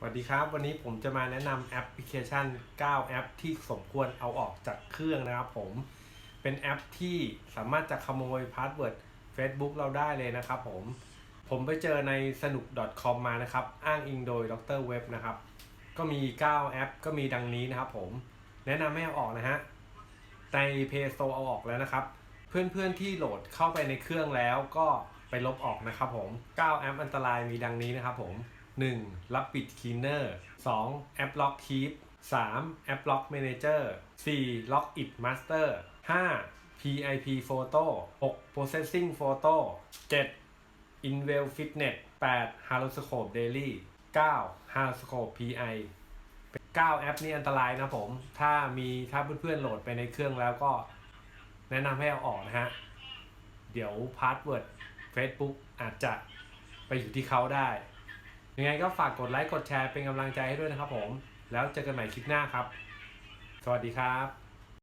สวัสดีครับ วันนี้ผมจะมาแนะนำแอปพลิเคชัน 9 แอปที่สมควรเอาออกจากเครื่องนะครับผม เป็นแอปที่สามารถจะขโมยพาสเวิร์ด Facebook เราได้เลยนะครับผม ผมไปเจอในสนุก .com มานะครับ อ้างอิงโดยดรเว็บนะครับ ก็มี 9 แอปก็มีดังนี้นะครับผม แนะนำให้เอาออกนะฮะ ใน Play Store เอาออกแล้วนะครับ เพื่อนๆที่โหลดเข้าไปในเครื่องแล้วก็ไปลบออกนะครับผม 9 แอปอันตรายมีดังนี้นะครับผม 1. รับปิด Cleaner 2. แอป Lock Keep 3. แอป Lock Manager 4. Lock It Master 5. PIP Photo 6. Processing Photo 7. Invel Fitness 8. Horoscope Daily 9. Horoscope PI 9 แอปนี้อันตรายนะผม ถ้ามีถ้าเพื่อนๆโหลดไปในเครื่องแล้วก็แนะนำให้เอาออกนะฮะ เดี๋ยวพาสเวิร์ด Facebook อาจจะไปอยู่ที่เขาได้ ยังไงก็ฝากกดไลค์กดแชร์เป็นกำลังใจให้ด้วยนะครับผม แล้วเจอกันใหม่คลิปหน้าครับ สวัสดีครับ